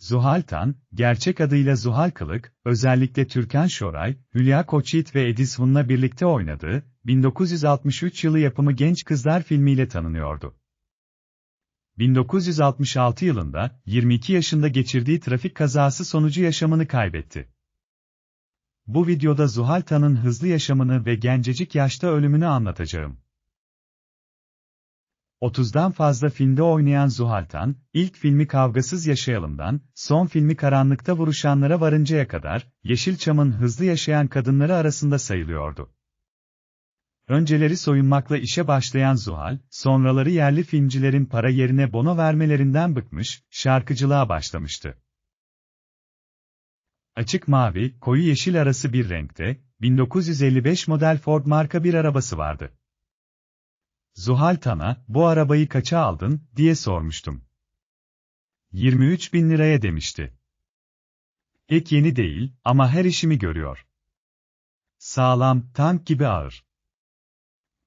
Zuhal Tan, gerçek adıyla Zuhal Kılık, özellikle Türkan Şoray, Hülya Koçyiğit ve Ediz Hun'la birlikte oynadığı, 1963 yılı yapımı Genç Kızlar filmiyle tanınıyordu. 1966 yılında, 22 yaşında geçirdiği trafik kazası sonucu yaşamını kaybetti. Bu videoda Zuhal Tan'ın hızlı yaşamını ve gencecik yaşta ölümünü anlatacağım. 30'dan fazla filmde oynayan Zuhal Tan, ilk filmi Kavgasız Yaşayalım'dan, son filmi Karanlıkta Vuruşanlara varıncaya kadar, Yeşilçam'ın hızlı yaşayan kadınları arasında sayılıyordu. Önceleri soyunmakla işe başlayan Zuhal, sonraları yerli filmcilerin para yerine bono vermelerinden bıkmış, şarkıcılığa başlamıştı. Açık mavi, koyu yeşil arası bir renkte, 1955 model Ford marka bir arabası vardı. Zuhal Tan'a, bu arabayı kaça aldın, diye sormuştum. 23 bin liraya demişti. Pek yeni değil, ama her işimi görüyor. Sağlam, tank gibi ağır.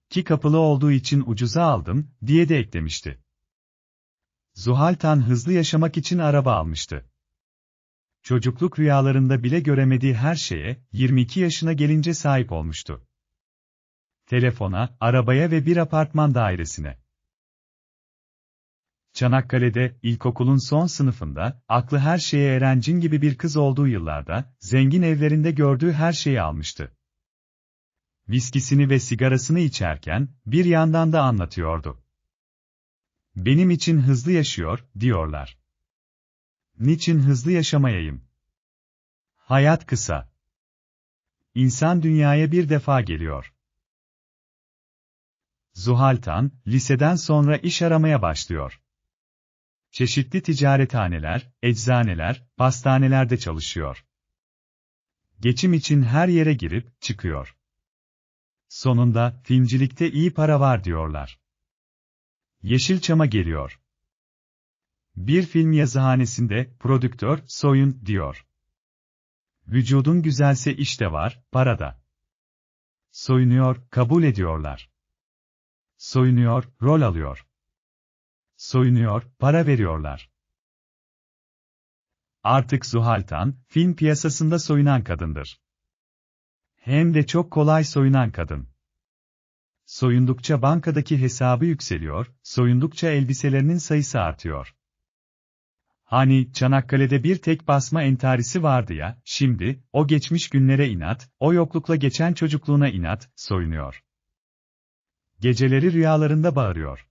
Ki kapılı olduğu için ucuza aldım, diye de eklemişti. Zuhal Tan hızlı yaşamak için araba almıştı. Çocukluk rüyalarında bile göremediği her şeye, 22 yaşına gelince sahip olmuştu telefona, arabaya ve bir apartman dairesine. Çanakkale'de, ilkokulun son sınıfında, aklı her şeye eren cin gibi bir kız olduğu yıllarda, zengin evlerinde gördüğü her şeyi almıştı. Viskisini ve sigarasını içerken, bir yandan da anlatıyordu. Benim için hızlı yaşıyor, diyorlar. Niçin hızlı yaşamayayım? Hayat kısa. İnsan dünyaya bir defa geliyor. Zuhal Tan, liseden sonra iş aramaya başlıyor. Çeşitli ticarethaneler, eczaneler, pastanelerde çalışıyor. Geçim için her yere girip, çıkıyor. Sonunda, filmcilikte iyi para var diyorlar. Yeşilçam'a geliyor. Bir film yazıhanesinde, prodüktör, soyun, diyor. Vücudun güzelse işte var, para da. Soyunuyor, kabul ediyorlar. Soyunuyor, rol alıyor. Soyunuyor, para veriyorlar. Artık Zuhaltan, film piyasasında soyunan kadındır. Hem de çok kolay soyunan kadın. Soyundukça bankadaki hesabı yükseliyor, soyundukça elbiselerinin sayısı artıyor. Hani Çanakkale'de bir tek basma entarisi vardı ya, şimdi, o geçmiş günlere inat, o yoklukla geçen çocukluğuna inat, soyunuyor. Geceleri rüyalarında bağırıyor.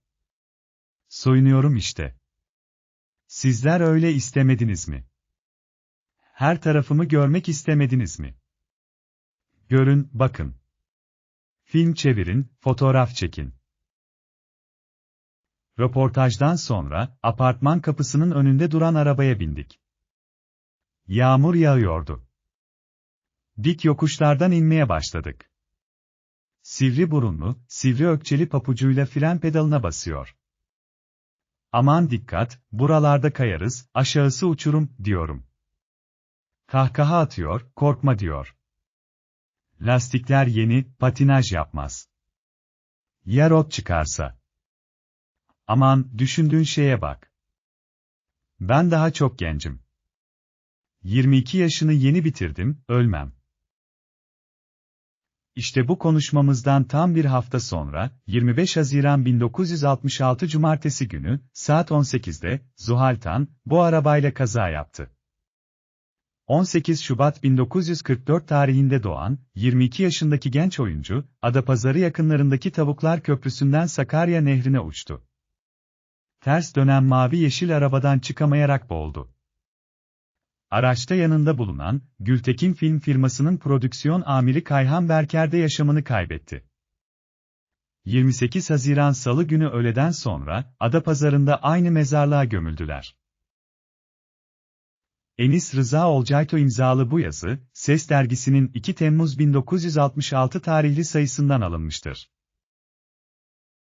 Soyunuyorum işte. Sizler öyle istemediniz mi? Her tarafımı görmek istemediniz mi? Görün, bakın. Film çevirin, fotoğraf çekin. Röportajdan sonra, apartman kapısının önünde duran arabaya bindik. Yağmur yağıyordu. Dik yokuşlardan inmeye başladık. Sivri burunlu, sivri ökçeli papucuyla fren pedalına basıyor. Aman dikkat, buralarda kayarız, aşağısı uçurum, diyorum. Kahkaha atıyor, korkma diyor. Lastikler yeni, patinaj yapmaz. Ya rot çıkarsa? Aman, düşündüğün şeye bak. Ben daha çok gencim. 22 yaşını yeni bitirdim, ölmem. İşte bu konuşmamızdan tam bir hafta sonra, 25 Haziran 1966 Cumartesi günü, saat 18'de, Zuhal Tan, bu arabayla kaza yaptı. 18 Şubat 1944 tarihinde doğan, 22 yaşındaki genç oyuncu, Adapazarı yakınlarındaki Tavuklar Köprüsü'nden Sakarya Nehri'ne uçtu. Ters dönen mavi yeşil arabadan çıkamayarak boğuldu. Araçta yanında bulunan, Gültekin Film firmasının prodüksiyon amiri Kayhan Berker de yaşamını kaybetti. 28 Haziran Salı günü öğleden sonra, Adapazarı'nda aynı mezarlığa gömüldüler. Enis Rıza Olcayto imzalı bu yazı, Ses dergisinin 2 Temmuz 1966 tarihli sayısından alınmıştır.